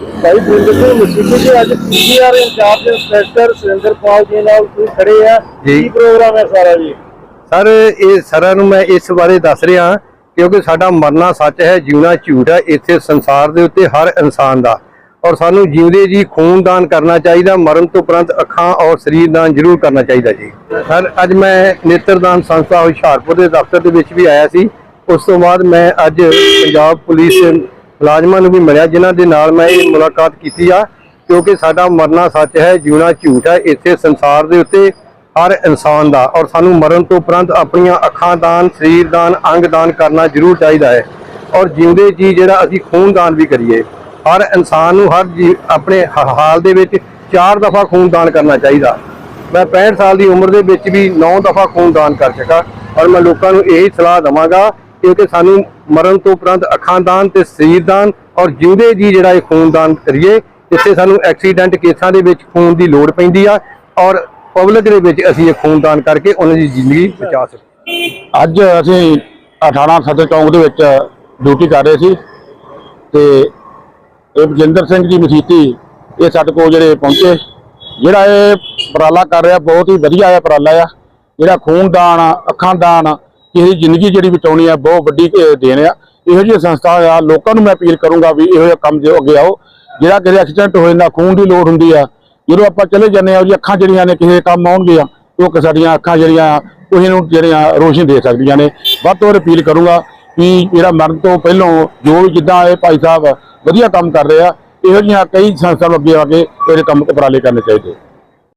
ਭਾਈ ਬਿੰਦਰ ਸਿੰਘ ਮਸੀਹ ਜੀ ਅੱਜ PR in charge inspector Surinder Pal ji ਨਾਲ ਤੁਸੀਂ ਖੜੇ ਆ। ਕੀ ਪ੍ਰੋਗਰਾਮ ਹੈ ਸਾਰਾ ਜੀ? ਸਰ ਇਹ ਸਾਰਿਆਂ ਨੂੰ ਮੈਂ ਇਸ ਬਾਰੇ ਦੱਸ ਰਿਹਾ ਕਿਉਂਕਿ ਸਾਡਾ ਮਰਨਾ ਸੱਚ ਹੈ ਜਿਉਣਾ ਝੂਠ ਹੈ ਇੱਥੇ ਸੰਸਾਰ ਦੇ ਉੱਤੇ ਹਰ ਇਨਸਾਨ ਦਾ। ਔਰ ਸਾਨੂੰ ਜਿਉਂਦੇ ਜੀ ਖੂਨਦਾਨ ਕਰਨਾ ਚਾਹੀਦਾ ਮਰਨ ਤੋਂ ਉਪਰੰਤ ਅੱਖਾਂ ਔਰ ਸਰੀਰ ਦਾਨ ਜ਼ਰੂਰ ਕਰਨਾ ਚਾਹੀਦਾ ਜੀ। ਸਰ ਅੱਜ ਮੈਂ ਨੇਤਰਦਾਨ ਸੰਸਥਾ ਹੁਸ਼ਿਆਰਪੁਰ ਦੇ ਦਫ਼ਤਰ ਦੇ ਵਿੱਚ ਵੀ ਆਇਆ ਸੀ। ਉਸ ਤੋਂ ਬਾਅਦ ਮੈਂ ਅੱਜ ਪੰਜਾਬ ਪੁਲਿਸ ਮੁਲਾਜ਼ਮਾਂ ਨੂੰ ਵੀ ਮਿਲਿਆ, ਜਿਨ੍ਹਾਂ ਦੇ ਨਾਲ ਮੈਂ ਇਹ ਮੁਲਾਕਾਤ ਕੀਤੀ ਆ, ਕਿਉਂਕਿ ਸਾਡਾ ਮਰਨਾ ਸੱਚ ਹੈ, ਜਿਉਣਾ ਝੂਠ ਹੈ, ਇੱਥੇ ਸੰਸਾਰ ਦੇ ਉੱਤੇ ਹਰ ਇਨਸਾਨ ਦਾ, ਔਰ ਸਾਨੂੰ ਮਰਨ ਤੋਂ ਉਪਰੰਤ ਆਪਣੀਆਂ ਅੱਖਾਂ ਦਾਨ, ਸਰੀਰ ਦਾਨ, ਅੰਗ ਦਾਨ ਕਰਨਾ ਜ਼ਰੂਰ ਚਾਹੀਦਾ ਹੈ। ਔਰ ਜਿਉਂਦੇ ਜੀ ਜਿਹੜਾ ਅਸੀਂ ਖੂਨ ਦਾਨ ਵੀ ਕਰੀਏ, ਹਰ ਇਨਸਾਨ ਨੂੰ ਹਰ ਜੀ ਆਪਣੇ ਹ- ਹਾਲ ਦੇ ਵਿੱਚ ਚਾਰ ਦਫਾ ਖੂਨ ਦਾਨ ਕਰਨਾ ਚਾਹੀਦਾ। ਮੈਂ 65 ਸਾਲ ਦੀ ਉਮਰ ਦੇ ਵਿੱਚ ਵੀ 9 ਦਫਾ ਖੂਨ ਦਾਨ ਕਰ ਚੁੱਕਾ, ਔਰ ਮੈਂ ਲੋਕਾਂ ਨੂੰ ਇਹੀ ਸਲਾਹ ਦਵਾਂਗਾ ਕਿਉਂਕਿ ਸਾਨੂੰ ਮਰਨ ਤੋਂ ਉਪਰੰਤ ਅੱਖਾਂ ਦਾਨ ਤੇ ਸਰੀਰ ਦਾਨ ਔਰ ਜਿਉਂਦੇ ਜੀ ਜਿਹੜਾ ਇਹ ਖੂਨ ਦਾਨ ਕਰੀਏ ਜਿੱਥੇ ਸਾਨੂੰ ਐਕਸੀਡੈਂਟ ਕੇਸਾਂ ਦੇ ਵਿੱਚ ਖੂਨ ਦੀ ਲੋੜ ਪੈਂਦੀ ਆ ਔਰ ਪਬਲਿਕ ਦੇ ਵਿੱਚ ਅਸੀਂ ਇਹ ਖੂਨ ਦਾਨ ਕਰਕੇ ਉਹਨਾਂ ਦੀ ਜ਼ਿੰਦਗੀ ਬਚਾ ਸਕੀਏ। ਅੱਜ ਅਸੀਂ 18 ਸਦਰ ਚੌਂਕ ਦੇ ਵਿੱਚ ਡਿਊਟੀ ਕਰ ਰਹੇ ਸੀ ਤੇ ਇਹ ਬਜਿੰਦਰ ਸਿੰਘ ਜੀ ਮਸੀਤੀ, ਇਹ ਸਾਡੇ ਕੋਲ ਜਿਹੜੇ ਪਹੁੰਚੇ, ਜਿਹੜਾ ਇਹ ਉਪਰਾਲਾ ਕਰ ਰਿਹਾ ਬਹੁਤ ਹੀ ਵਧੀਆ ਆ ਉਪਰਾਲਾ ਆ। ਜਿਹੜਾ ਖੂਨਦਾਨ ਅੱਖਾਂ ਦਾਨ ਕਿਸੇ ਦੀ ਜ਼ਿੰਦਗੀ ਜਿਹੜੀ ਬਚਾਉਣੀ ਆ, ਬਹੁਤ ਵੱਡੀ ਦੇਣ ਆ। ਇਹੋ ਜਿਹੀ ਸੰਸਥਾ ਆ, ਲੋਕਾਂ ਨੂੰ ਮੈਂ ਅਪੀਲ ਕਰੂੰਗਾ ਵੀ ਇਹੋ ਜਿਹਾ ਕੰਮ ਜੋ ਅੱਗੇ ਆਓ। ਜਿਹੜਾ ਕਿਸੇ ਐਕਸੀਡੈਂਟ ਹੋ ਜਾਂਦਾ, ਖੂਨ ਦੀ ਲੋੜ ਹੁੰਦੀ ਆ, ਜਦੋਂ ਆਪਾਂ ਚਲੇ ਜਾਂਦੇ ਆ ਉਹਦੀ ਅੱਖਾਂ ਜਿਹੜੀਆਂ ਨੇ, ਕਿਸੇ ਦੇ ਕੰਮ ਆਉਣਗੀਆਂ, ਉਹ ਸਾਡੀਆਂ ਅੱਖਾਂ ਜਿਹੜੀਆਂ ਉਹ ਇਹਨੂੰ ਜਿਹੜੀਆਂ ਰੋਸ਼ਨੀ ਦੇ ਸਕਦੀਆਂ ਨੇ। ਵੱਧ ਤੋਂ ਵੱਧ ਅਪੀਲ ਕਰੂੰਗਾ ਵੀ ਜਿਹੜਾ ਮਰਨ ਤੋਂ ਪਹਿਲਾਂ ਜੋ ਵੀ ਜਿੱਦਾਂ ਇਹ ਭਾਈ ਸਾਹਿਬ ਵਧੀਆ ਕੰਮ ਕਰ ਰਹੇ ਆ, ਇਹੋ ਜਿਹੀਆਂ ਕਈ ਸੰਸਥਾ ਅੱਗੇ ਆ ਕੇ ਇਹਦੇ ਕੰਮ ਉਪਰਾਲੇ ਕਰਨੇ ਚਾਹੀਦੇ